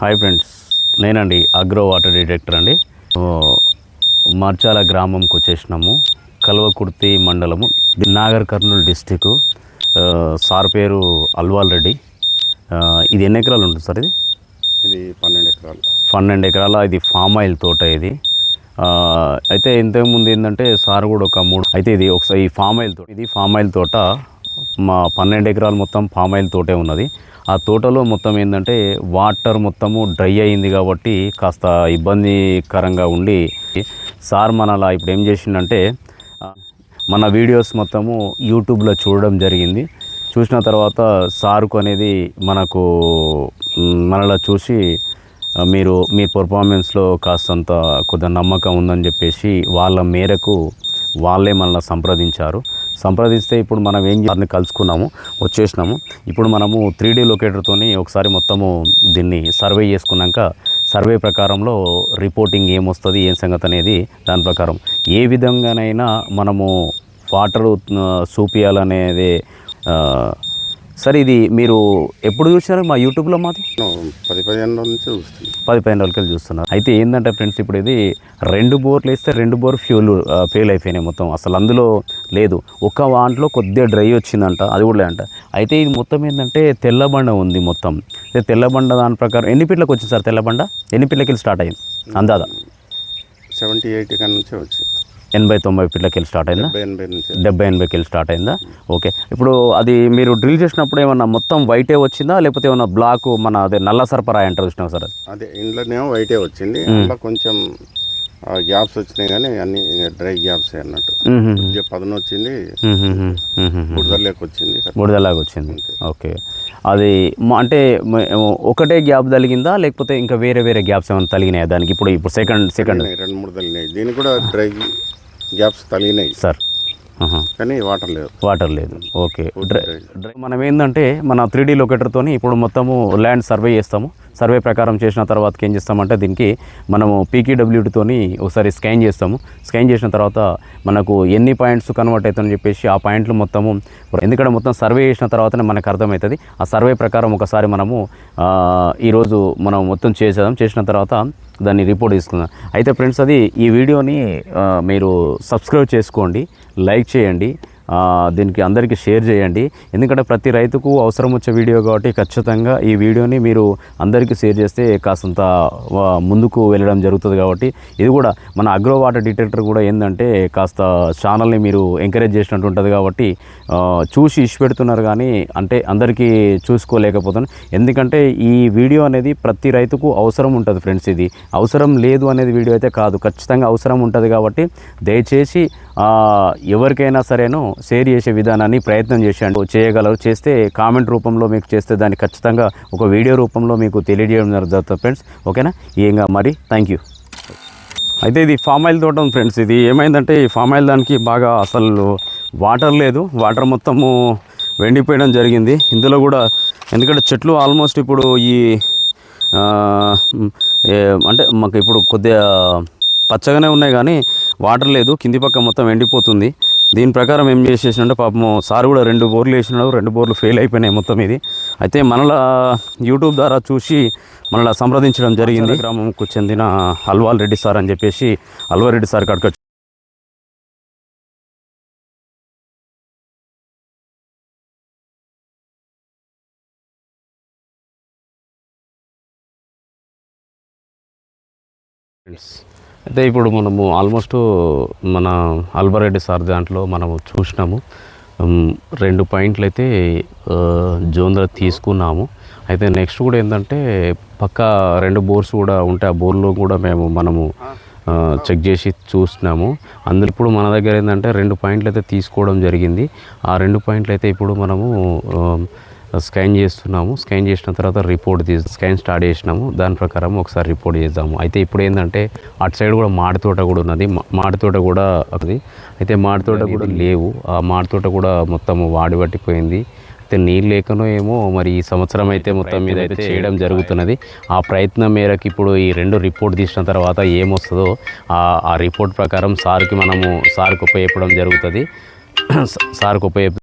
Hi friends నేనండి agro water detector అండి. మార్చాల గ్రామంకి వచ్చేసినాము. కల్వకుర్తి మండలము నాగర్ కర్నూలు డిస్టిక్. సార్ పేరు అల్వాల్ రెడ్డి. ఇది ఎన్ని ఎకరాలు ఉంటుంది సార్ ఇది? ఇది పన్నెండు ఎకరాలు. పన్నెండు ఎకరాల ఇది ఫామ్ ఆయిల్ తోట ఇది. అయితే ఇంతకుముందు ఏంటంటే సార్ కూడా ఒక మూడు అయితే ఇది ఒకసారి ఈ ఫామ్ ఆయిల్ తోట ఇది ఫామ్ ఆయిల్ తోట మా పన్నెండు ఎకరాలు మొత్తం పామ్ ఆయిల్ తోటే ఉన్నది. ఆ తోటలో మొత్తం ఏంటంటే వాటర్ మొత్తము డ్రై అయింది కాబట్టి కాస్త ఇబ్బందికరంగా ఉండి సార్ మనలా ఇప్పుడు ఏం చేసిండంటే మన వీడియోస్ మొత్తము యూట్యూబ్లో చూడడం జరిగింది. చూసిన తర్వాత సార్కు అనేది మనకు మనలా చూసి మీరు మీ పర్ఫార్మెన్స్లో కాస్తంత కొద్దిగా నమ్మకం ఉందని చెప్పేసి వాళ్ళ మేరకు వాళ్ళే మనల్ని సంప్రదించారు. సంప్రదిస్తే ఇప్పుడు మనం ఏం చేయాలని కలుసుకున్నాము వచ్చేసినాము. ఇప్పుడు మనము త్రీ డీ లొకేటర్తోని ఒకసారి మొత్తము దీన్ని సర్వే చేసుకున్నాక సర్వే ప్రకారంలో రిపోర్టింగ్ ఏమొస్తుంది ఏం సంగతి అనేది దాని ప్రకారం. ఏ విధంగానైనా మనము వాటర్ చూపించాలనేది సరే ఇది మీరు ఎప్పుడు చూసినారు మా యూట్యూబ్లో మాది? పది పదిహేను రోజుల నుంచి పది పదిహేను రోజులకి చూస్తున్నారు. అయితే ఏంటంటే ఫ్రెండ్స్ ఇప్పుడు ఇది రెండు బోర్లు వేస్తే రెండు బోర్ ఫ్యూల్ ఫెయిల్ అయిపోయినాయి మొత్తం. అసలు అందులో లేదు. ఒక వాంట్లో కొద్దిగా డ్రై వచ్చిందంట అది కూడా లేదంట. అయితే ఇది మొత్తం ఏంటంటే తెల్లబండ ఉంది మొత్తం. తెల్లబండ దాని ప్రకారం ఎన్ని పిట్లకు వచ్చింది సార్ తెల్లబండ? ఎన్ని పిట్లకి వెళ్ళి స్టార్ట్ అయింది అందాదా సెవెంటీ ఎయిటీ కన్నా నుంచే వచ్చి ఎనభై తొంభై పిట్లకి వెళ్ళి స్టార్ట్ అయిందా? డెబ్బై ఎనభైకి వెళ్ళి స్టార్ట్ అయిందా? ఓకే. ఇప్పుడు అది మీరు డ్రిల్ చేసినప్పుడు ఏమన్నా మొత్తం వైటే వచ్చిందా? లేకపోతే ఏమన్నా బ్లాక్ మన అదే నల్ల సరఫరా అంటారు చూసినాం సార్ అది? ఇంట్లోనేమో వైటే వచ్చింది. కొంచెం గ్యాప్స్ వచ్చినాయి కానీ అన్ని డ్రై గ్యాప్స్ అన్నట్టు. పదన వచ్చింది వచ్చింది. బుడదలాగా వచ్చింది. ఓకే. అది అంటే ఒకటే గ్యాప్ తగిలిందా లేకపోతే ఇంకా వేరే వేరే గ్యాప్స్ ఏమైనా తగిలినాయా దానికి? ఇప్పుడు ఇప్పుడు సెకండ్ సెకండ్. రెండు మూడు తగిలినాయి దీనికి కూడా డ్రై గ్యాప్స్ తగిలినాయి సార్. కానీ వాటర్ లేదు వాటర్ లేదు. ఓకే. Dry dry. మనం ఏంటంటే మన త్రీ డీ లొకేటర్తోని ఇప్పుడు మొత్తము ల్యాండ్ సర్వే చేస్తాము. సర్వే ప్రకారం చేసిన తర్వాతకి ఏం చేస్తామంటే దీనికి మనము పీకేడబ్ల్యూడితోని ఒకసారి స్కాన్ చేస్తాము. స్కాన్ చేసిన తర్వాత మనకు ఎన్ని పాయింట్స్ కన్వర్ట్ అవుతుందని చెప్పేసి ఆ పాయింట్లు మొత్తము ఎందుకంటే మొత్తం సర్వే చేసిన తర్వాతనే మనకు అర్థమవుతుంది. ఆ సర్వే ప్రకారం ఒకసారి మనము ఈరోజు మనం మొత్తం చేసేదాం చేసిన తర్వాత దాన్ని రిపోర్ట్ తీసుకుందాం. అయితే ఫ్రెండ్స్ అది ఈ వీడియోని మీరు సబ్స్క్రైబ్ చేసుకోండి లైక్ చేయండి. దీనికి అందరికీ షేర్ చేయండి. ఎందుకంటే ప్రతి రైతుకు అవసరం వచ్చే వీడియో కాబట్టి ఖచ్చితంగా ఈ వీడియోని మీరు అందరికీ షేర్ చేస్తే కాస్తంత ముందుకు వెళ్ళడం జరుగుతుంది కాబట్టి ఇది కూడా మన అగ్రో వాటర్ డిటెక్టర్ కూడా ఏంటంటే కాస్త ఛానల్ని మీరు ఎంకరేజ్ చేసినట్టు ఉంటుంది కాబట్టి చూసి ఇష్ట పెడుతున్నారు కానీ అంటే అందరికీ చూసుకోలేకపోతున్నాను ఎందుకంటే ఈ వీడియో అనేది ప్రతి రైతుకు అవసరం ఉంటుంది ఫ్రెండ్స్ ఇది. అవసరం లేదు అనేది వీడియో అయితే కాదు. ఖచ్చితంగా అవసరం ఉంటుంది కాబట్టి దయచేసి ఎవరికైనా సరేను షేర్ చేసే విధానాన్ని ప్రయత్నం చేసేయండి చేయగలరు. చేస్తే కామెంట్ రూపంలో మీకు చేస్తే దాన్ని ఖచ్చితంగా ఒక వీడియో రూపంలో మీకు తెలియజేయడం జరుగుతుంది ఫ్రెండ్స్. ఓకేనా? ఏంగా మరి థ్యాంక్ యూ. అయితే ఇది ఫామ్ ఆయిల్ తోట ఉంది ఫ్రెండ్స్. ఇది ఏమైందంటే ఈ ఫామ్ ఆయిల్ దానికి బాగా అసలు వాటర్ లేదు. వాటర్ మొత్తము వెండిపోయడం జరిగింది. ఇందులో కూడా ఎందుకంటే చెట్లు ఆల్మోస్ట్ ఇప్పుడు ఈ అంటే మాకు ఇప్పుడు కొద్దిగా పచ్చగానే ఉన్నాయి కానీ వాటర్ లేదు కింది పక్క మొత్తం ఎండిపోతుంది. దీని ప్రకారం ఏం చేసేసినంటే పాపము సార్ కూడా రెండు బోర్లు వేసినాడు రెండు బోర్లు ఫెయిల్ అయిపోయినాయి మొత్తం ఇది. అయితే మనలా యూట్యూబ్ ద్వారా చూసి మనలా సంప్రదించడం జరిగింది. గ్రామంకు చెందిన అల్వాల్ రెడ్డి సార్ అని చెప్పేసి అల్వాల్ రెడ్డి సార్ కాడికి వచ్చి అయితే ఇప్పుడు మనము ఆల్మోస్ట్ మన అల్బారెడ్డి సార్ దాంట్లో మనము చూసినాము. రెండు పాయింట్లు అయితే జోన్లో తీసుకున్నాము. అయితే నెక్స్ట్ కూడా ఏంటంటే పక్క రెండు బోర్స్ కూడా ఉంటే ఆ బోర్లో కూడా మేము మనము చెక్ చేసి చూసినాము. అందులో ఇప్పుడు మన దగ్గర ఏంటంటే రెండు పాయింట్లు అయితే తీసుకోవడం జరిగింది. ఆ రెండు పాయింట్లు అయితే ఇప్పుడు మనము స్కాన్ చేస్తున్నాము. స్కాన్ చేసిన తర్వాత రిపోర్ట్ తీసి స్కాన్ స్టార్ట్ చేసినాము. దాని ప్రకారం ఒకసారి రిపోర్ట్ చేద్దాము. అయితే ఇప్పుడు ఏంటంటే అటు సైడ్ కూడా మాడి తోట కూడా ఉన్నది. మాడి తోట కూడా అది అయితే మాడి తోట కూడా లేవు. ఆ మాడి తోట కూడా మొత్తం వాడి పట్టిపోయింది. అయితే నీళ్ళు లేకనో ఏమో మరి ఈ సంవత్సరం అయితే మొత్తం మీద అయితే చేయడం జరుగుతున్నది. ఆ ప్రయత్నం మేరకు ఇప్పుడు ఈ రెండు రిపోర్ట్ తీసిన తర్వాత ఏమొస్తుందో ఆ ఆ రిపోర్ట్ ప్రకారం సార్కి మనము సార్కి ఉపయోగపడడం జరుగుతుంది. సార్కి ఉపయోగ